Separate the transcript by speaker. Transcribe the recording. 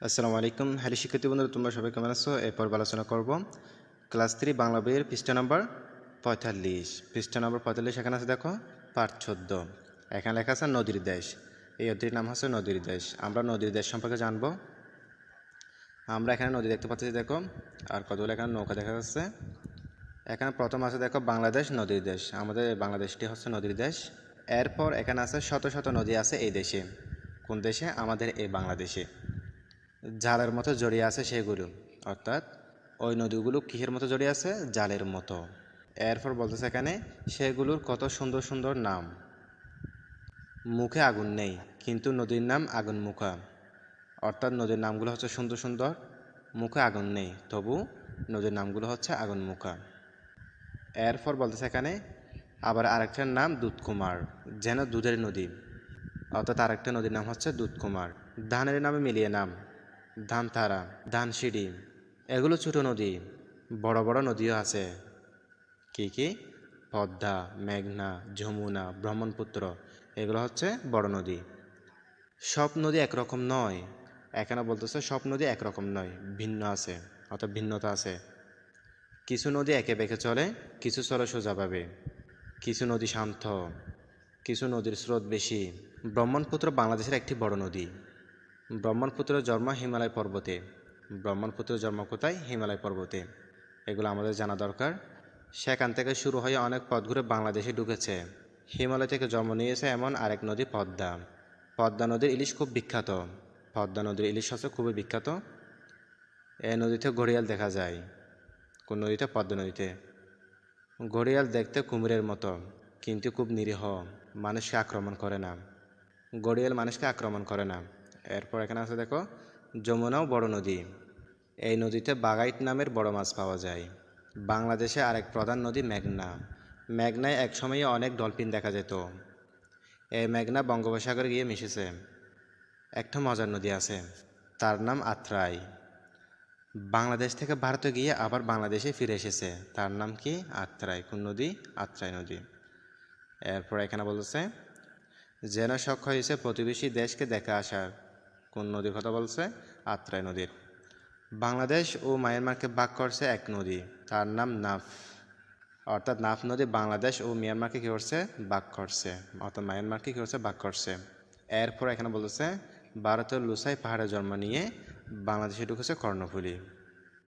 Speaker 1: আসসালামু আলাইকুম। হ্যালো শিক্ষার্থী বন্ধুরা, তোমরা সবাই কেমন আছো? এরপর আলোচনা করব। ক্লাস থ্রি, বাংলা বইয়ের পৃষ্ঠা নাম্বার পঁয়তাল্লিশ। পৃষ্ঠা নম্বর পঁয়তাল্লিশ এখানে আছে, দেখো, পাঠ চোদ্দ। এখানে লেখা আছে, নদীর দেশ। এই অধ্যায়ের নাম হচ্ছে নদীর দেশ। আমরা নদীর দেশ সম্পর্কে জানব। আমরা এখানে নদী দেখতে পাচ্ছি, দেখো, আর কতগুলো এখানে নৌকা দেখা যাচ্ছে। এখানে প্রথম আছে, দেখো, বাংলাদেশ নদীর দেশ। আমাদের বাংলাদেশটি হচ্ছে নদীর দেশ। এরপর এখানে আছে, শত শত নদী আছে এই দেশে। কোন দেশে? আমাদের এই বাংলাদেশে। জালের মতো জড়িয়ে আছে সেগুলো অর্থাৎ ওই নদীগুলো কিসের মতো জড়িয়ে আছে? জালের মতো। এরপর বলতেছে এখানে, সেগুলোর কত সুন্দর সুন্দর নাম। মুখে আগুন নেই, কিন্তু নদীর নাম আগুন মুখা অর্থাৎ নদীর নামগুলো হচ্ছে সুন্দর সুন্দর, মুখে আগুন নেই, তবু নদীর নামগুলো হচ্ছে আগুন মুখা এরপর বলতেছে এখানে, আবার আরেকটার নাম দুধকুমার, যেন দুধের নদী। অর্থাৎ আরেকটা নদীর নাম হচ্ছে দুধকুমার। ধানের নামে মিলিয়ে নাম। ধানতারা ধানসিঁড়ি, এগুলো ছোট নদী, বড় বড় নদীও আছে। কি কি? পদ্মা, মেঘনা, যমুনা ব্রহ্মপুত্র এগুলো হচ্ছে বড় নদী। সব নদী একরকম নয়। এখানে বলতেছে সব নদী একরকম নয়, ভিন্ন আছে, অর্থাৎ ভিন্নতা আছে। কিছু নদী একে বেঁকে চলে, কিছু চলে সোজাভাবে কিছু নদী শান্ত, কিছু নদীর স্রোত বেশি। ব্রহ্মপুত্র বাংলাদেশের একটি বড় নদী। ব্রহ্মপুত্রের জন্ম হিমালয় পর্বতে। ব্রহ্মপুত্রের জন্ম কোথায়? হিমালয় পর্বতে। এগুলো আমাদের জানা দরকার। সেখান থেকে শুরু হয়ে অনেক পথ ঘুরে বাংলাদেশে ঢুকেছে। হিমালয় থেকে জন্ম নিয়েছে এমন আরেক নদী পদ্মা। পদ্মা নদীর ইলিশ খুব বিখ্যাত। পদ্মা নদীর ইলিশ হচ্ছে খুবই বিখ্যাত। এই নদীতে ঘড়িয়াল দেখা যায়। কোন নদীতে? পদ্মা নদীতে। ঘড়িয়াল দেখতে কুমিরের মতো, কিন্তু খুব নিরীহ। মানুষকে আক্রমণ করে না। গড়িয়াল মানুষকে আক্রমণ করে না। এরপর এখানে আছে দেখো, যমুনাও বড় নদী। এই নদীতে বাগাইট নামের বড় মাছ পাওয়া যায়। বাংলাদেশে আরেক প্রধান নদী মেঘনা। মেঘনায় একসময়ে অনেক ডলফিন দেখা যেত। এই মেঘনা বঙ্গোপসাগরে গিয়ে মিশেছে। একটা মজার নদী আছে, তার নাম আত্রাই। বাংলাদেশ থেকে ভারতে গিয়ে আবার বাংলাদেশে ফিরে এসেছে। তার নাম কি? আত্রাই। কোন নদী? আত্রাই নদী। এরপর এখানে বলতেছে, যেন শখ হয়েছে প্রতিবেশী দেশকে দেখা আসার। কোন নদীর কথা বলছে? আত্রাই নদীর। বাংলাদেশ ও মায়ানমারকে ভাগ করছে এক নদী। তার নাম নাফ। অর্থাৎ নাফ নদী বাংলাদেশ ও মিয়ানমারকে কী করছে? ভাগ করছে। অর্থাৎ মায়ানমারকে কী করছে? ভাগ করছে। এরপর এখানে বলতেছে, ভারতের লুসাই পাহাড়ে জন্ম নিয়ে বাংলাদেশে ঢুকেছে কর্ণফুলী।